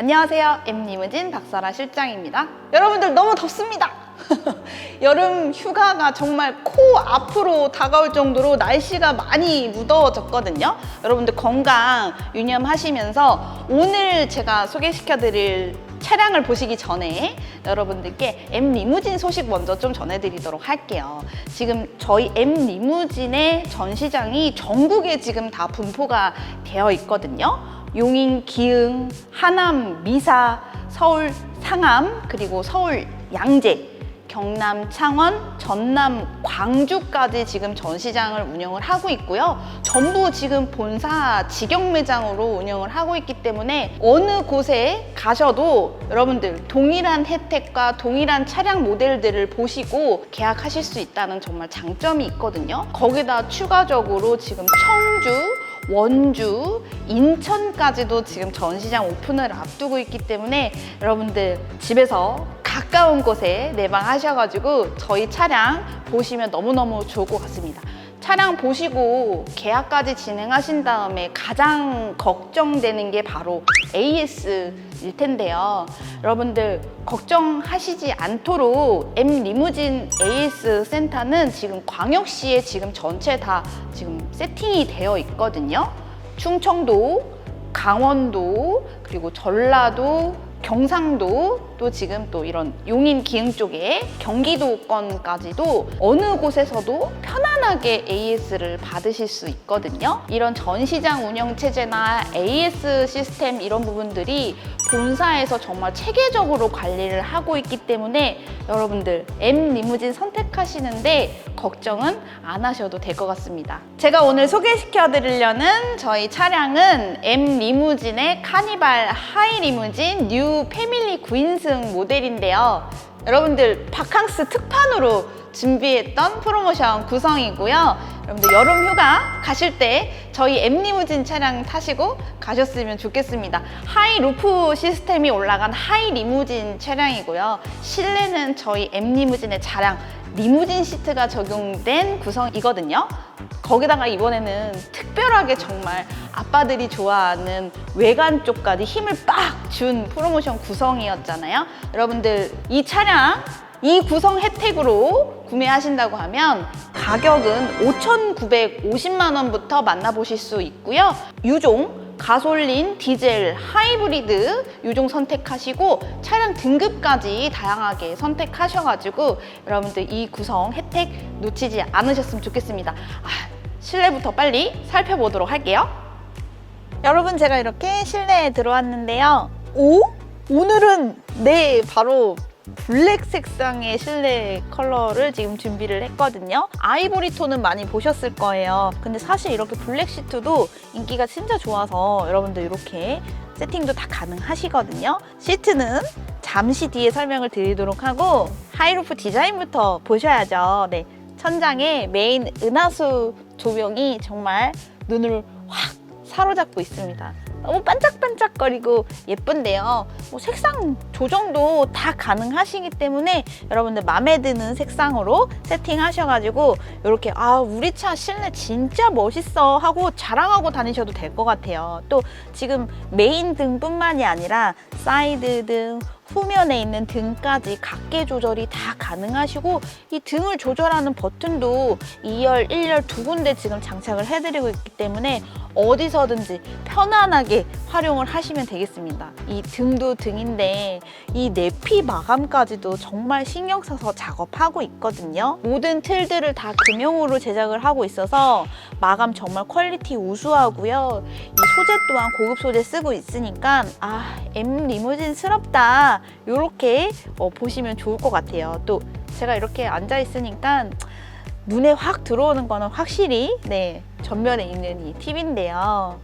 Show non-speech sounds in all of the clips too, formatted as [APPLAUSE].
안녕하세요. M리무진 박사라 실장입니다. 여러분들 너무 덥습니다. [LAUGHS] 여름 휴가가 정말 코 앞으로 다가올 정도로 날씨가 많이 무더워졌거든요. 여러분들 건강 유념하시면서 오늘 제가 소개시켜 드릴 차량을 보시기 전에 여러분들께 M 리무진 소식 먼저 좀 전해드리도록 할게요. 지금 저희 M 리무진의 전시장이 전국에 지금 다 분포가 되어 있거든요. 용인, 기흥, 하남, 미사, 서울 상암, 그리고 서울 양재, 경남 창원, 전남 광주까지 지금 전시장을 운영을 하고 있고요. 전부 지금 본사 직영 매장으로 운영을 하고 있기 때문에 어느 곳에 가셔도 여러분들 동일한 혜택과 동일한 차량 모델들을 보시고 계약하실 수 있다는 정말 장점이 있거든요. 거기다 추가적으로 지금 청주, 원주, 인천까지도 지금 전시장 오픈을 앞두고 있기 때문에 여러분들 집에서 가까운 곳에 내방하셔가지고 저희 차량 보시면 너무너무 좋을 것 같습니다. 차량 보시고 계약까지 진행하신 다음에 가장 걱정되는 게 바로 AS일 텐데요. 여러분들 걱정하시지 않도록 M 리무진 AS 센터는 지금 광역시에 지금 전체 다 지금 세팅이 되어 있거든요. 충청도, 강원도, 그리고 전라도, 경상도 또 지금 또 이런 용인 기흥 쪽에 경기도권까지도 어느 곳에서도 편안하게 AS를 받으실 수 있거든요. 이런 전시장 운영 체제나 AS 시스템 이런 부분들이 본사에서 정말 체계적으로 관리를 하고 있기 때문에 여러분들 M 리무진 선택하시는데 걱정은 안 하셔도 될 것 같습니다. 제가 오늘 소개시켜 드리려는 저희 차량은 M 리무진의 카니발 하이 리무진 뉴 패밀리 9인승 모델인데요. 여러분들 바캉스 특판으로 준비했던 프로모션 구성이고요. 여러분들 여름 휴가 가실 때 저희 엠리무진 차량 타시고 가셨으면 좋겠습니다. 하이 루프 시스템이 올라간 하이 리무진 차량이고요. 실내는 저희 엠리무진의 차량 리무진 시트가 적용된 구성이거든요. 거기다가 이번에는 특별하게 정말 아빠들이 좋아하는 외관 쪽까지 힘을 빡 준 프로모션 구성이었잖아요. 여러분들 이 차량 이 구성 혜택으로 구매하신다고 하면 가격은 5,950만 원부터 만나보실 수 있고요. 유종 가솔린, 디젤, 하이브리드 유종 선택하시고 차량 등급까지 다양하게 선택하셔가지고 여러분들 이 구성 혜택 놓치지 않으셨으면 좋겠습니다. 아, 실내부터 빨리 살펴보도록 할게요. 여러분 제가 이렇게 실내에 들어왔는데요. 오? 오늘은 네 바로 블랙 색상의 실내 컬러를 지금 준비를 했거든요. 아이보리 톤은 많이 보셨을 거예요. 근데 사실 이렇게 블랙 시트도 인기가 진짜 좋아서 여러분들 이렇게 세팅도 다 가능하시거든요. 시트는 잠시 뒤에 설명을 드리도록 하고 하이루프 디자인부터 보셔야죠. 네. 천장에 메인 은하수 조명이 정말 눈을 확 사로잡고 있습니다. 너무 반짝반짝거리고 예쁜데요. 뭐 색상 조정도 다 가능하시기 때문에 여러분들 마음에 드는 색상으로 세팅하셔가지고 이렇게 아 우리 차 실내 진짜 멋있어 하고 자랑하고 다니셔도 될 것 같아요. 또 지금 메인 등뿐만이 아니라 사이드 등 후면에 있는 등까지 각계 조절이 다 가능하시고 이 등을 조절하는 버튼도 2열, 1열 두 군데 지금 장착을 해드리고 있기 때문에 어디서든지 편안하게 활용을 하시면 되겠습니다. 이 등도 등인데 이 내피 마감까지도 정말 신경 써서 작업하고 있거든요. 모든 틀들을 다 금형으로 제작을 하고 있어서 마감 정말 퀄리티 우수하고요. 이 소재 또한 고급 소재 쓰고 있으니까 아 M 리무진스럽다 이렇게 어, 보시면 좋을 것 같아요. 또 제가 이렇게 앉아 있으니까 눈에 확 들어오는 거는 확실히 네 전면에 있는 이 팁인데요.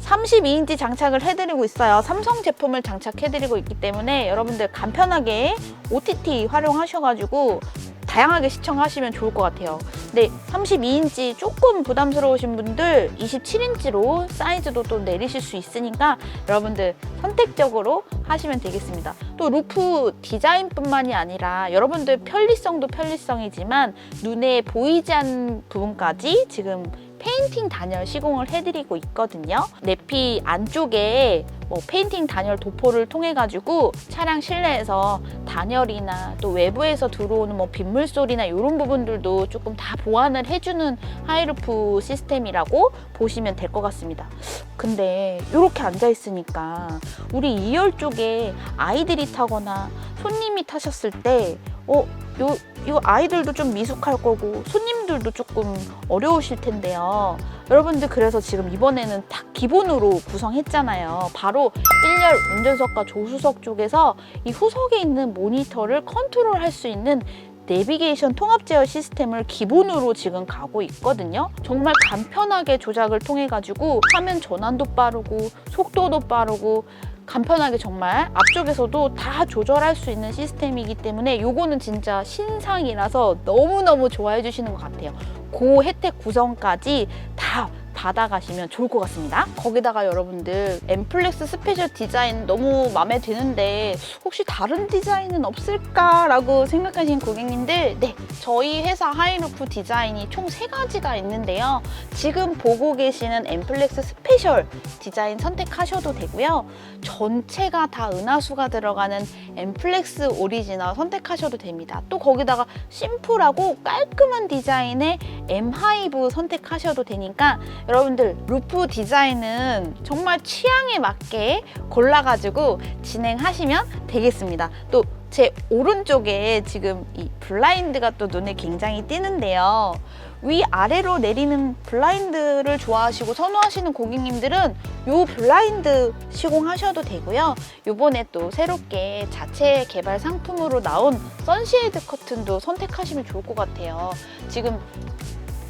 32인치 장착을 해드리고 있어요. 삼성 제품을 장착해드리고 있기 때문에 여러분들 간편하게 OTT 활용하셔가지고 다양하게 시청하시면 좋을 것 같아요. 네, 32인치 조금 부담스러우신 분들 27인치로 사이즈도 또 내리실 수 있으니까 여러분들 선택적으로 하시면 되겠습니다. 또 루프 디자인뿐만이 아니라 여러분들 편리성도 편리성이지만 눈에 보이지 않는 부분까지 지금 페인팅 단열 시공을 해드리고 있거든요. 내피 안쪽에 뭐 페인팅 단열 도포를 통해 가지고 차량 실내에서 단열이나 또 외부에서 들어오는 뭐 빗물 소리나 이런 부분들도 조금 다 보완을 해주는 하이루프 시스템이라고 보시면 될 것 같습니다. 근데 이렇게 앉아 있으니까 우리 2열 쪽에 아이들이 타거나 손님이 타셨을 때 어, 요, 요 아이들도 좀 미숙할 거고 손님들도 조금 어려우실 텐데요. 여러분들 그래서 지금 이번에는 다 기본으로 구성했잖아요. 바로 1열 운전석과 조수석 쪽에서 이 후석에 있는 모니터를 컨트롤할 수 있는 내비게이션 통합 제어 시스템을 기본으로 지금 가고 있거든요. 정말 간편하게 조작을 통해 가지고 화면 전환도 빠르고 속도도 빠르고 간편하게 정말 앞쪽에서도 다 조절할 수 있는 시스템이기 때문에 요거는 진짜 신상이라서 너무너무 좋아해 주시는 것 같아요. 그 혜택 구성까지 다 받아가시면 좋을 것 같습니다. 거기다가 여러분들 엠플렉스 스페셜 디자인 너무 마음에 드는데 혹시 다른 디자인은 없을까라고 생각하시는 고객님들 네 저희 회사 하이루프 디자인이 총 세 가지가 있는데요. 지금 보고 계시는 엠플렉스 스페셜 디자인 선택하셔도 되고요. 전체가 다 은하수가 들어가는 엠플렉스 오리지널 선택하셔도 됩니다. 또 거기다가 심플하고 깔끔한 디자인의 엠하이브 선택하셔도 되니까 여러분들 루프 디자인은 정말 취향에 맞게 골라가지고 진행하시면 되겠습니다. 또 제 오른쪽에 지금 이 블라인드가 또 눈에 굉장히 띄는데요. 위 아래로 내리는 블라인드를 좋아하시고 선호하시는 고객님들은 요 블라인드 시공하셔도 되고요. 요번에 또 새롭게 자체 개발 상품으로 나온 선쉐이드 커튼도 선택하시면 좋을 것 같아요. 지금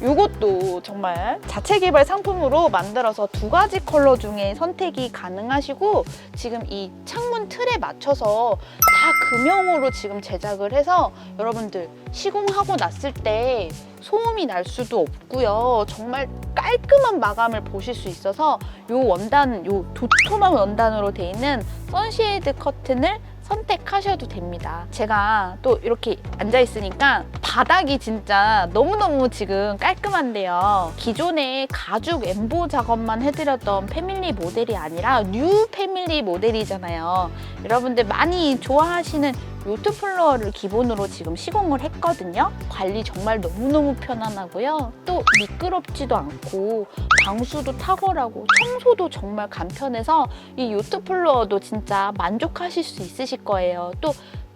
이것도 정말 자체 개발 상품으로 만들어서 두 가지 컬러 중에 선택이 가능하시고 지금 이 창문 틀에 맞춰서 다 금형으로 지금 제작을 해서 여러분들 시공하고 났을 때 소음이 날 수도 없고요. 정말 깔끔한 마감을 보실 수 있어서 요 원단, 요 도톰한 원단으로 돼 있는 선쉐이드 커튼을 선택하셔도 됩니다. 제가 또 이렇게 앉아 있으니까 바닥이 진짜 너무너무 지금 깔끔한데요. 기존에 가죽 엠보 작업만 해드렸던 패밀리 모델이 아니라 뉴 패밀리 모델이잖아요. 여러분들 많이 좋아하시는 요트 플로어를 기본으로 지금 시공을 했거든요. 관리 정말 너무너무 편안하고요. 또 미끄럽지도 않고 방수도 탁월하고 청소도 정말 간편해서 이 요트 플로어도 진짜 만족하실 수 있으실 거예요. 또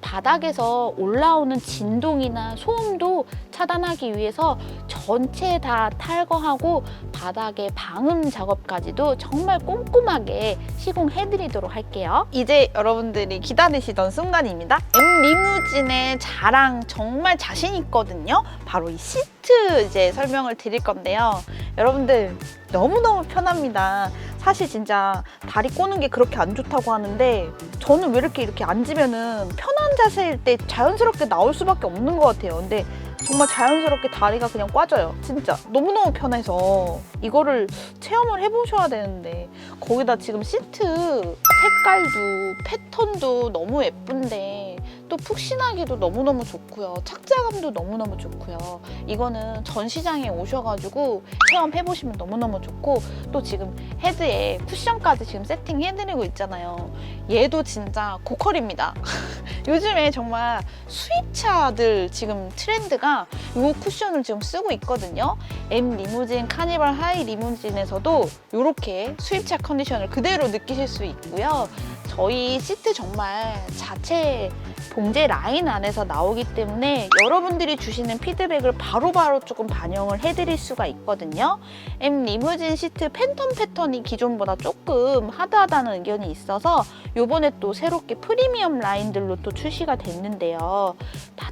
바닥에서 올라오는 진동이나 소음도 차단하기 위해서 전체 다 탈거하고 바닥에 방음 작업까지도 정말 꼼꼼하게 시공해 드리도록 할게요. 이제 여러분들이 기다리시던 순간입니다. M 리무진의 자랑 정말 자신 있거든요. 바로 이 시트 이제 설명을 드릴 건데요. 여러분들 너무너무 편합니다. 사실 진짜 다리 꼬는 게 그렇게 안 좋다고 하는데 저는 왜 이렇게 이렇게 앉으면은 편한 자세일 때 자연스럽게 나올 수밖에 없는 것 같아요. 근데 정말 자연스럽게 다리가 그냥 꽈져요. 진짜 너무너무 편해서 이거를 체험을 해보셔야 되는데 거기다 지금 시트 색깔도 패턴도 너무 예쁜데 또 푹신하기도 너무너무 좋고요. 착자감도 너무너무 좋고요. 이거는 전시장에 오셔가지고 체험해보시면 너무너무 좋고 또 지금 헤드에 쿠션까지 지금 세팅해드리고 있잖아요. 얘도 진짜 고퀄입니다. [LAUGHS] 요즘에 정말 수입차들 지금 트렌드가 이 쿠션을 지금 쓰고 있거든요. M 리무진, 카니발 하이 리무진에서도 이렇게 수입차 컨디션을 그대로 느끼실 수 있고요. 저희 시트 정말 자체 봉제 라인 안에서 나오기 때문에 여러분들이 주시는 피드백을 바로 바로 조금 반영을 해드릴 수가 있거든요. M 리무진 시트 팬텀 패턴이 기존보다 조금 하드하다는 의견이 있어서 요번에 또 새롭게 프리미엄 라인들로 또 출시가 됐는데요.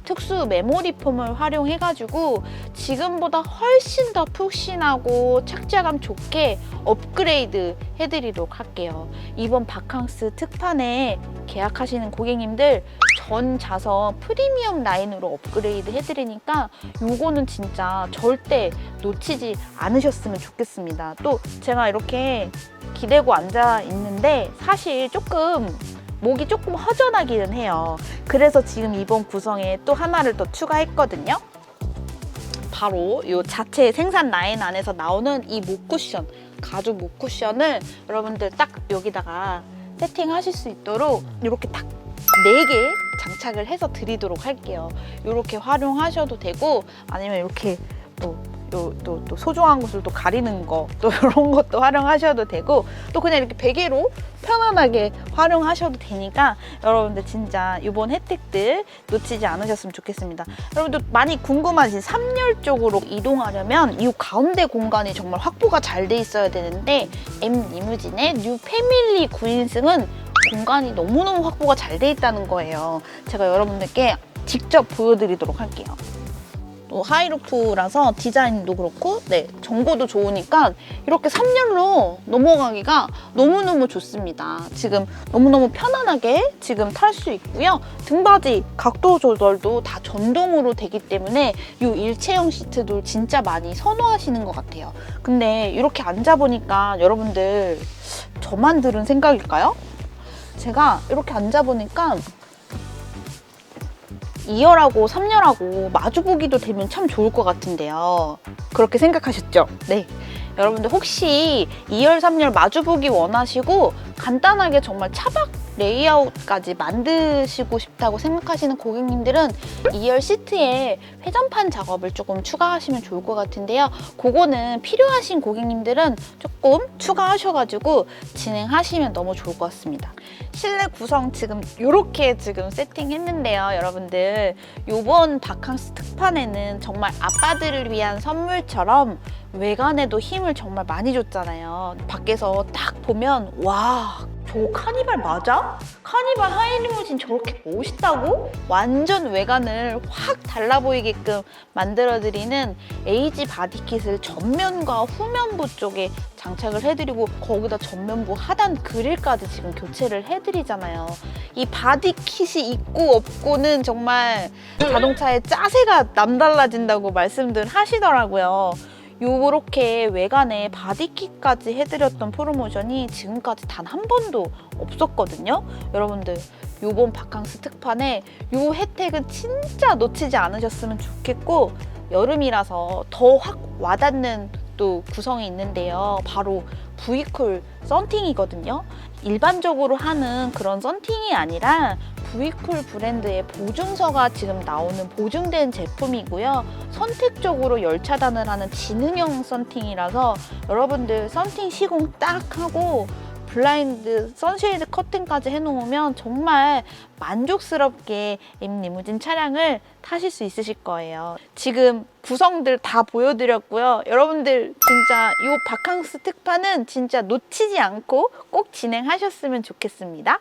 다 특수 메모리 폼을 활용해가지고 지금보다 훨씬 더 푹신하고 착자감 좋게 업그레이드 해드리도록 할게요. 이번 바캉스 특판에 계약하시는 고객님들 전 자석 프리미엄 라인으로 업그레이드 해드리니까 요거는 진짜 절대 놓치지 않으셨으면 좋겠습니다. 또 제가 이렇게 기대고 앉아 있는데 사실 조금 목이 조금 허전하기는 해요. 그래서 지금 이번 구성에 또 하나를 더 추가했거든요. 바로 이 자체 생산 라인 안에서 나오는 이 목 쿠션, 가죽 목 쿠션을 여러분들 딱 여기다가 세팅하실 수 있도록 이렇게 딱 4개 장착을 해서 드리도록 할게요. 이렇게 활용하셔도 되고 아니면 이렇게 또 또, 또, 또 소중한 곳을 또 가리는 거, 또 [LAUGHS] 이런 것도 활용하셔도 되고, 또 그냥 이렇게 베개로 편안하게 활용하셔도 되니까 여러분들 진짜 이번 혜택들 놓치지 않으셨으면 좋겠습니다. 여러분들 많이 궁금하신 3열 쪽으로 이동하려면 이 가운데 공간이 정말 확보가 잘 돼 있어야 되는데 M 리무진의 뉴 패밀리 9인승은 공간이 너무너무 확보가 잘 돼 있다는 거예요. 제가 여러분들께 직접 보여드리도록 할게요. 또 하이루프라서 디자인도 그렇고 네 정보도 좋으니까 이렇게 3열로 넘어가기가 너무너무 좋습니다. 지금 너무너무 편안하게 지금 탈 수 있고요. 등받이 각도 조절도 다 전동으로 되기 때문에 이 일체형 시트도 진짜 많이 선호하시는 것 같아요. 근데 이렇게 앉아보니까 여러분들 저만 들은 생각일까요? 제가 이렇게 앉아보니까 2열하고 3열하고 마주보기도 되면 참 좋을 것 같은데요. 그렇게 생각하셨죠? 네. 여러분들 혹시 2열, 3열 마주보기 원하시고 간단하게 정말 차박 레이아웃까지 만드시고 싶다고 생각하시는 고객님들은 2열 시트에 회전판 작업을 조금 추가하시면 좋을 것 같은데요. 그거는 필요하신 고객님들은 조금 추가하셔가지고 진행하시면 너무 좋을 것 같습니다. 실내 구성 지금 이렇게 지금 세팅했는데요, 여러분들. 요번 바캉스 특판에는 정말 아빠들을 위한 선물처럼 외관에도 힘을 정말 많이 줬잖아요. 밖에서 딱 보면 와, 저 카니발 맞아? 카니발 하이리무진 저렇게 멋있다고? 완전 외관을 확 달라 보이게끔 만들어드리는 에이지 바디킷을 전면과 후면부 쪽에 장착을 해드리고 거기다 전면부 하단 그릴까지 지금 교체를 해드리잖아요. 이 바디킷이 있고 없고는 정말 자동차의 짜세가 남달라진다고 말씀들 하시더라고요. 요렇게 외관에 바디킷까지 해드렸던 프로모션이 지금까지 단 한 번도 없었거든요. 여러분들 요번 바캉스 특판에 요 혜택은 진짜 놓치지 않으셨으면 좋겠고 여름이라서 더 확 와닿는 또 구성이 있는데요. 바로 V쿨 썬팅이거든요. 일반적으로 하는 그런 썬팅이 아니라 V쿨 브랜드의 보증서가 지금 나오는 보증된 제품이고요. 선택적으로 열 차단을 하는 지능형 썬팅이라서 여러분들 썬팅 시공 딱 하고 블라인드 선쉐이드 커튼까지 해놓으면 정말 만족스럽게 M 리무진 차량을 타실 수 있으실 거예요. 지금 구성들 다 보여드렸고요. 여러분들 진짜 이 바캉스 특판은 진짜 놓치지 않고 꼭 진행하셨으면 좋겠습니다.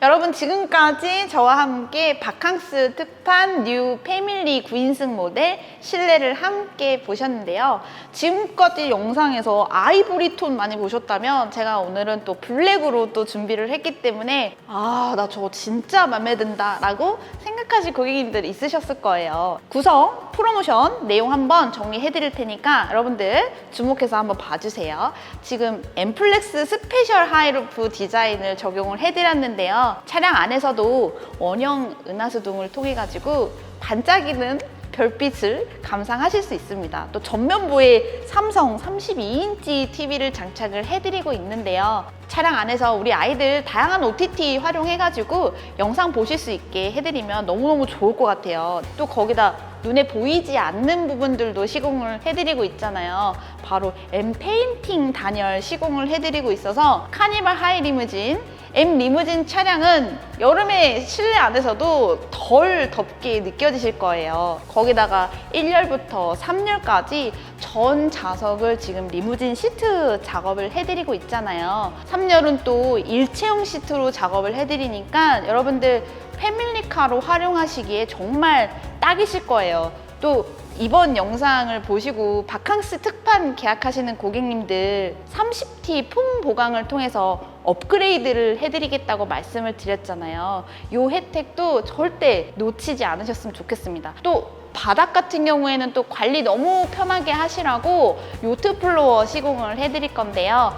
여러분 지금까지 저와 함께 바캉스 특판 뉴 패밀리 9인승 모델 실내를 함께 보셨는데요. 지금까지 영상에서 아이보리 톤 많이 보셨다면 제가 오늘은 또 블랙으로 또 준비를 했기 때문에 아 나 저거 진짜 마음에 든다 라고 생각하실 고객님들 있으셨을 거예요. 구성, 프로모션 내용 한번 정리해 드릴 테니까 여러분들 주목해서 한번 봐주세요. 지금 엠플렉스 스페셜 하이루프 디자인을 적용을 해드렸는데요. 차량 안에서도 원형 은하수동을 통해 가지고 반짝이는 별빛을 감상하실 수 있습니다. 또 전면부에 삼성 32인치 TV를 장착을 해드리고 있는데요. 차량 안에서 우리 아이들 다양한 OTT 활용해가지고 영상 보실 수 있게 해드리면 너무너무 좋을 것 같아요. 또 거기다 눈에 보이지 않는 부분들도 시공을 해드리고 있잖아요. 바로 M 페인팅 단열 시공을 해드리고 있어서 카니발 하이 리무진 M 리무진 차량은 여름에 실내 안에서도 덜 덥게 느껴지실 거예요. 거기다가 1열부터 3열까지 전 좌석을 지금 리무진 시트 작업을 해드리고 있잖아요. 3열은 또 일체형 시트로 작업을 해드리니까 여러분들 패밀리카로 활용하시기에 정말 딱이실 거예요. 또 이번 영상을 보시고 바캉스 특판 계약하시는 고객님들 30T 품 보강을 통해서 업그레이드를 해드리겠다고 말씀을 드렸잖아요. 이 혜택도 절대 놓치지 않으셨으면 좋겠습니다. 또 바닥 같은 경우에는 또 관리 너무 편하게 하시라고 요트 플로어 시공을 해드릴 건데요.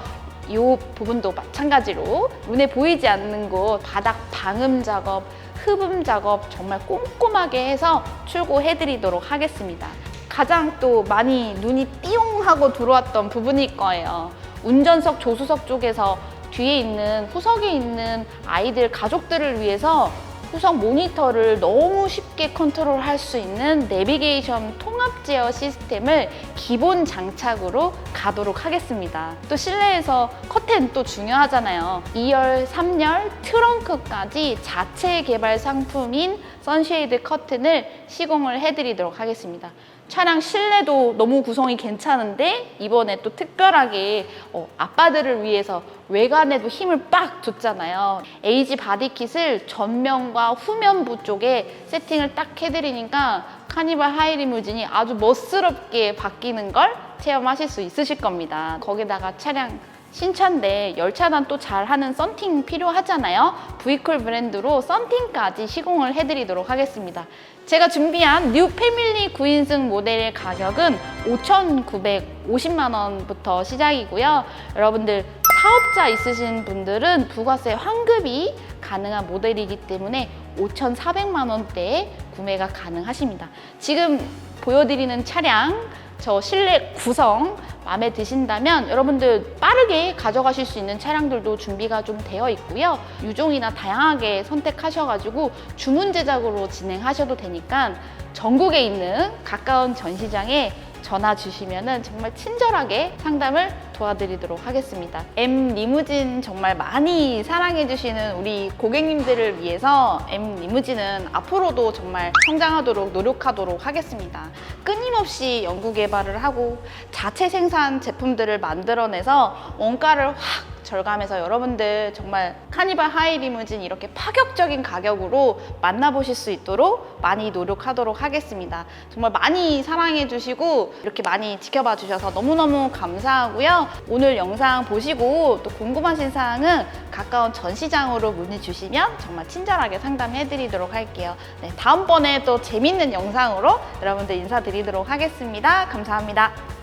이 부분도 마찬가지로 눈에 보이지 않는 곳 바닥 방음 작업, 흡음 작업 정말 꼼꼼하게 해서 출고해 드리도록 하겠습니다. 가장 또 많이 눈이 띠용 하고 들어왔던 부분일 거예요. 운전석 조수석 쪽에서 뒤에 있는 후석에 있는 아이들 가족들을 위해서 후석 모니터를 너무 쉽게 컨트롤할 수 있는 내비게이션 통합 제어 시스템을 기본 장착으로 가도록 하겠습니다. 또 실내에서 커튼 또 중요하잖아요. 2열, 3열, 트렁크까지 자체 개발 상품인 선쉐이드 커튼을 시공을 해드리도록 하겠습니다. 차량 실내도 너무 구성이 괜찮은데 이번에 또 특별하게 어, 아빠들을 위해서 외관에도 힘을 빡 줬잖아요. 에이지 바디킷을 전면과 후면부 쪽에 세팅을 딱 해드리니까 카니발 하이리무진이 아주 멋스럽게 바뀌는 걸 체험하실 수 있으실 겁니다. 거기다가 차량 신차인데 열차단 또 잘하는 썬팅 필요하잖아요. 브이콜 브랜드로 썬팅까지 시공을 해드리도록 하겠습니다. 제가 준비한 뉴 패밀리 9인승 모델의 가격은 5,950만 원부터 시작이고요. 여러분들 사업자 있으신 분들은 부가세 환급이 가능한 모델이기 때문에 5,400만 원대에 구매가 가능하십니다. 지금 보여드리는 차량 저 실내 구성 마음에 드신다면 여러분들 빠르게 가져가실 수 있는 차량들도 준비가 좀 되어 있고요. 유종이나 다양하게 선택하셔가지고 주문 제작으로 진행하셔도 되니까 전국에 있는 가까운 전시장에 전화 주시면은 정말 친절하게 상담을 도와드리도록 하겠습니다. M 리무진 정말 많이 사랑해주시는 우리 고객님들을 위해서 M 리무진은 앞으로도 정말 성장하도록 노력하도록 하겠습니다. 끊임없이 연구 개발을 하고 자체 생산 제품들을 만들어내서 원가를 확 절감해서 여러분들 정말 카니발 하이 리무진 이렇게 파격적인 가격으로 만나보실 수 있도록 많이 노력하도록 하겠습니다. 정말 많이 사랑해 주시고 이렇게 많이 지켜봐 주셔서 너무너무 감사하고요. 오늘 영상 보시고 또 궁금하신 사항은 가까운 전시장으로 문의 주시면 정말 친절하게 상담해 드리도록 할게요. 네, 다음번에 또 재밌는 영상으로 여러분들 인사드리도록 하겠습니다. 감사합니다.